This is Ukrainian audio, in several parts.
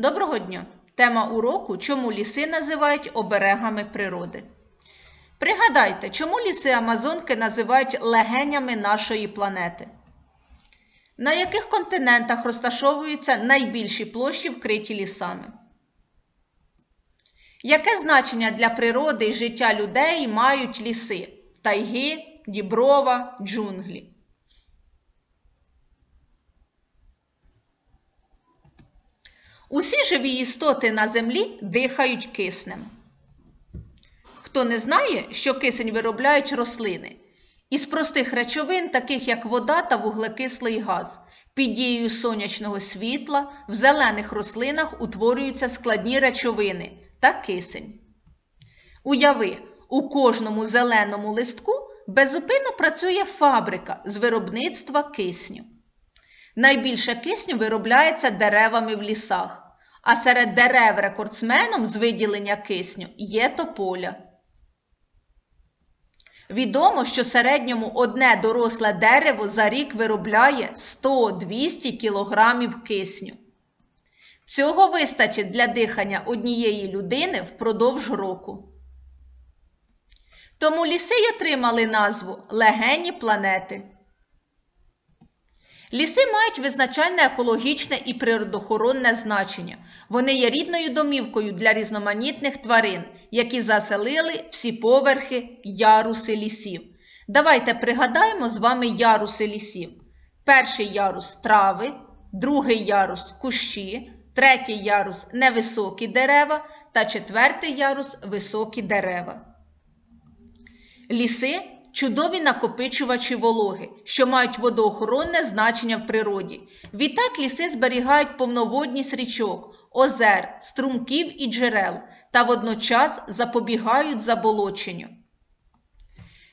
Доброго дня! Тема уроку Чому ліси називають оберегами природи. Пригадайте, чому ліси Амазонки називають легенями нашої планети? На яких континентах розташовуються найбільші площі, вкриті лісами? Яке значення для природи і життя людей мають ліси тайги, діброва, джунглі? Усі живі істоти на землі дихають киснем. Хто не знає, що кисень виробляють рослини? Із простих речовин, таких як вода та вуглекислий газ, під дією сонячного світла в зелених рослинах утворюються складні речовини та кисень. Уяви, у кожному зеленому листку безупинно працює фабрика з виробництва кисню. Найбільше кисню виробляється деревами в лісах, а серед дерев рекордсменом з виділення кисню є тополя. Відомо, що середньому одне доросле дерево за рік виробляє 100-200 кг кисню. Цього вистачить для дихання однієї людини впродовж року. Тому ліси й отримали назву легені планети. Ліси мають визначальне екологічне і природоохоронне значення. Вони є рідною домівкою для різноманітних тварин, які заселили всі поверхи яруси лісів. Давайте пригадаємо з вами яруси лісів. Перший ярус трави, другий ярус кущі, третій ярус невисокі дерева та четвертий ярус високі дерева. Ліси чудові накопичувачі вологи, що мають водоохоронне значення в природі. Відтак ліси зберігають повноводність річок, озер, струмків і джерел та водночас запобігають заболоченню.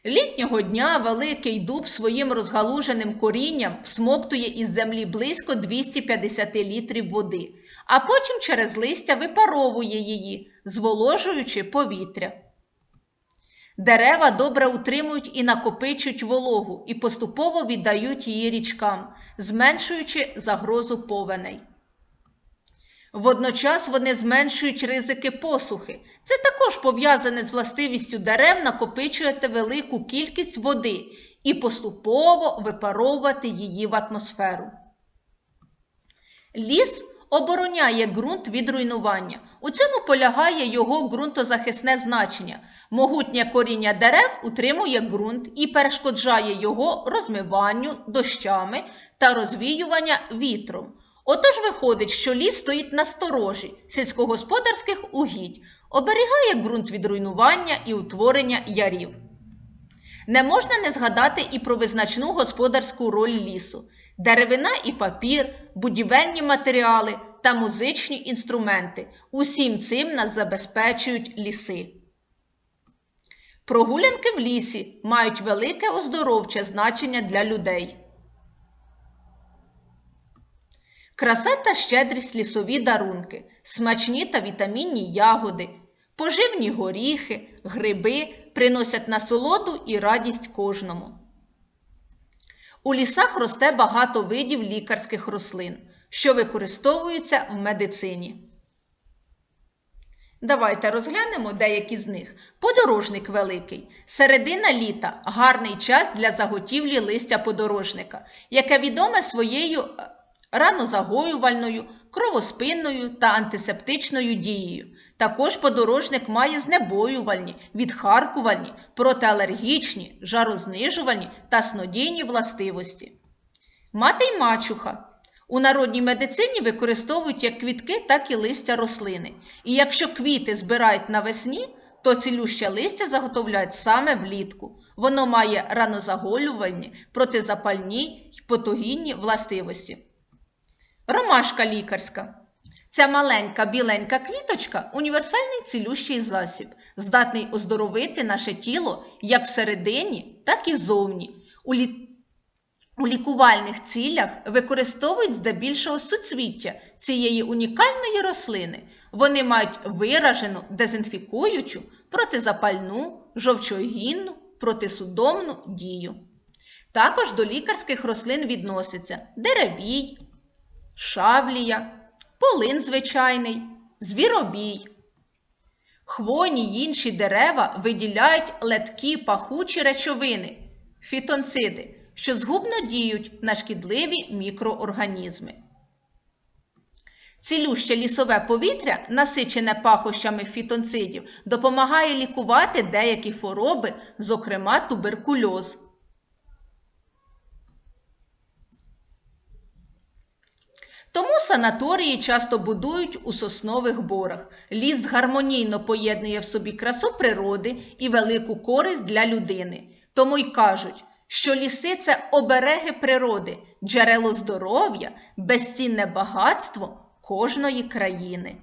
Літнього дня великий дуб своїм розгалуженим корінням всмоктує із землі близько 250 літрів води, а потім через листя випаровує її, зволожуючи повітря. Дерева добре утримують і накопичують вологу і поступово віддають її річкам, зменшуючи загрозу повеней. Водночас вони зменшують ризики посухи. Це також пов'язане з властивістю дерев накопичувати велику кількість води і поступово випаровувати її в атмосферу. Ліс обороняє ґрунт від руйнування. У цьому полягає його ґрунтозахисне значення. Могутнє коріння дерев утримує ґрунт і перешкоджає його розмиванню дощами та розвіювання вітром. Отож виходить, що ліс стоїть на сторожі сільськогосподарських угідь, оберігає ґрунт від руйнування і утворення ярів. Не можна не згадати і про визначну господарську роль лісу. Деревина і папір, будівельні матеріали та музичні інструменти. Усім цим нас забезпечують ліси. Прогулянки в лісі мають велике оздоровче значення для людей. Краса та щедрість лісові дарунки, смачні та вітамінні ягоди, поживні горіхи, гриби приносять насолоду і радість кожному. У лісах росте багато видів лікарських рослин, що використовуються в медицині. Давайте розглянемо деякі з них. Подорожник великий. Середина літа гарний час для заготівлі листя подорожника, яке відоме своєю ранозагоювальною, кровоспинною та антисептичною дією. Також подорожник має знебоювальні, відхаркувальні, протиалергічні, жарознижувальні та снодійні властивості. Мати й мачуха. У народній медицині використовують як квітки, так і листя рослини. І якщо квіти збирають навесні, то цілюще листя заготовляють саме влітку. Воно має ранозаголювальні, протизапальні й потогінні властивості. Ромашка лікарська. Ця маленька біленька квіточка універсальний цілющий засіб, здатний оздоровити наше тіло як всередині, так і зовні. У, лі... У лікувальних цілях використовують здебільшого суцвіття цієї унікальної рослини. Вони мають виражену дезінфікуючу, протизапальну, жовчогінну, протисудомну дію. Також до лікарських рослин відносяться деревій, шавлія, полин звичайний, звіробій. Хвойні й інші дерева виділяють леткі пахучі речовини фітонциди, що згубно діють на шкідливі мікроорганізми. Цілюще лісове повітря, насичене пахощами фітонцидів, допомагає лікувати деякі хвороби, зокрема туберкульоз. Тому санаторії часто будують у соснових борах. Ліс гармонійно поєднує в собі красу природи і велику користь для людини. Тому й кажуть, що ліси це обереги природи, джерело здоров'я, безцінне багатство кожної країни.